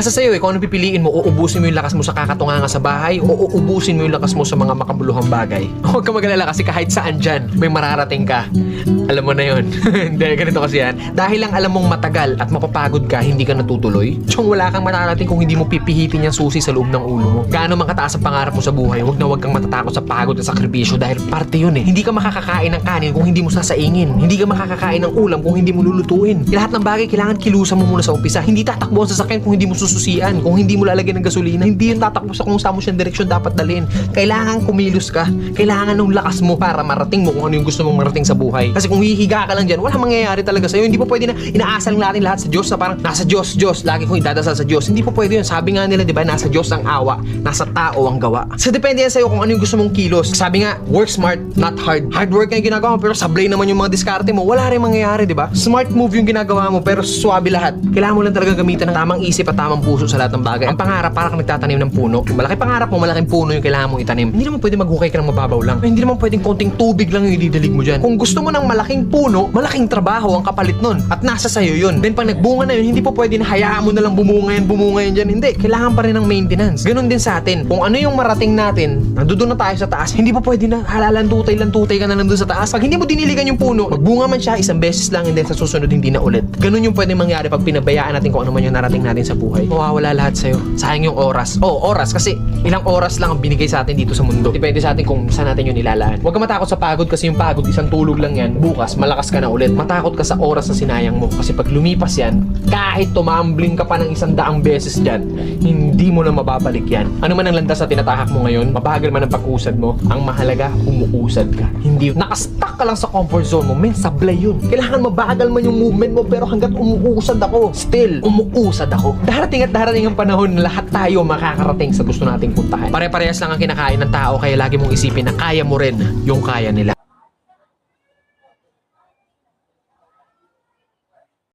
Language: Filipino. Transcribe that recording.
Nasa sa'yo eh, kung ano pipiliin mo, uubusin mo yung lakas mo sa kakatunganga sa bahay, o uubusin mo yung lakas mo sa mga makabuluhang bagay. Huwag ka magalala kasi kahit saan dyan, may mararating ka. Alam mo na yon. Hindi, ganito kasi yan. Dahil lang alam mong matagal at mapapagod ka, hindi ka natutuloy. Tsong wala kang mararating kung hindi mo pipihitin yung susi sa loob ng ulo mo. Gaano man kataas ang pangarap mo sa buhay, huwag na huwag kang matatakot sa pagod at sakripisyo dahil parte yun eh. Hindi ka makakakain ng kanin kung hindi mo sasaingin. Hindi ka makakakain ng ulam kung hindi mo lulutuin. Lahat ng bagay kailangan kilusan mo muna sa umpisa. Hindi tatakbo ang sasakyan kung hindi mo sususian. Kung hindi mo lalagyan ng gasolina, hindi yun tatakbo sa kung saan mo siyang direksyon dapat dalhin. Kailangan kumilos ka. Kailangan ng lakas mo para marating mo kung ano yung gusto mong marating sa buhay. Kasi kung hihiga ka lang dyan, wala mangyayari talaga sa'yo. Hindi po pwede na inaasal natin lahat sa Diyos na parang nasa Diyos, Diyos. Lagi kong idadasal sa Diyos. Hindi po pwede yun. Sabi nga nila, di ba, nasa Diyos ang awa, nasa tao ang gawa. So depende yan sa'yo kung ano yung gusto mong kilos. Sabi nga, work smart, not hard. Hard work yung ginagawa mo, pero sablay naman yung mga diskarte mo. Wala rin mangyayari, di ba? Smart move yung ginagawa mo, pero swabe lahat. Kailangan mo lang talaga gamitan ng tamang isip at tamang puso sa lahat ng bagay. Ang pangarap, parang nagtatanim ng puno. Kung malaki pangarap mo, malaking puno yung kailangan mong itanim. Hindi naman pwede maghukay ka ng mababaw lang. Hindi naman pwedeng konting tubig lang yung ididilig mo dyan. Kung gusto mo ng malaking puno, malaking trabaho ang kapalit nun. At nasa sayo yun. Then pag nagbunga na yun, hindi po pwede na hayaan mo na lang bumunga yan, bumunga yan dyan. Hindi. Kailangan pa rin ng maintenance. Ganon din sa atin. Kung ano yung marating natin, nandoon na tayo sa taas, hindi po pwede na halalandutay-lantutay ka na nandun sa taas. Pag hindi mo diniligan yung puno, magbunga man siya isang beses lang and then sa susunod hindi na ulit. Ganon yung pwede mangyari pag pinabayaan natin kung ano man yung narating natin sa buhay. Mawawala lahat sa'yo. Sayang yung oras. Oo, oras. Kasi ilang oras lang ang binigay sa atin dito sa mundo. Depende sa atin kung saan natin yun nilalaan. Huwag ka matakot sa pagod kasi yung pagod, isang tulog lang yan. Bukas, malakas ka na ulit. Matakot ka sa oras na sinayang mo. Kasi pag lumipas yan, kahit tumambling ka pa ng isang daang beses dyan, hindi mo na mababalik yan. Ano man ang landas na tinatahak mo ngayon, mabagal man ang pag-usad mo, ang mahalaga, umuusad ka. Hindi, nakastuck ka lang sa comfort zone mo, men, sablay yun. Kailangan mabagal man yung movement mo, pero hanggat umuusad ako, still, umuusad ako. Darating at darating ang panahon na lahat tayo makakarating sa gusto nating puntahan. Pare-parehas lang ang kinakain ng tao, kaya lagi mong isipin na kaya mo rin yung kaya nila.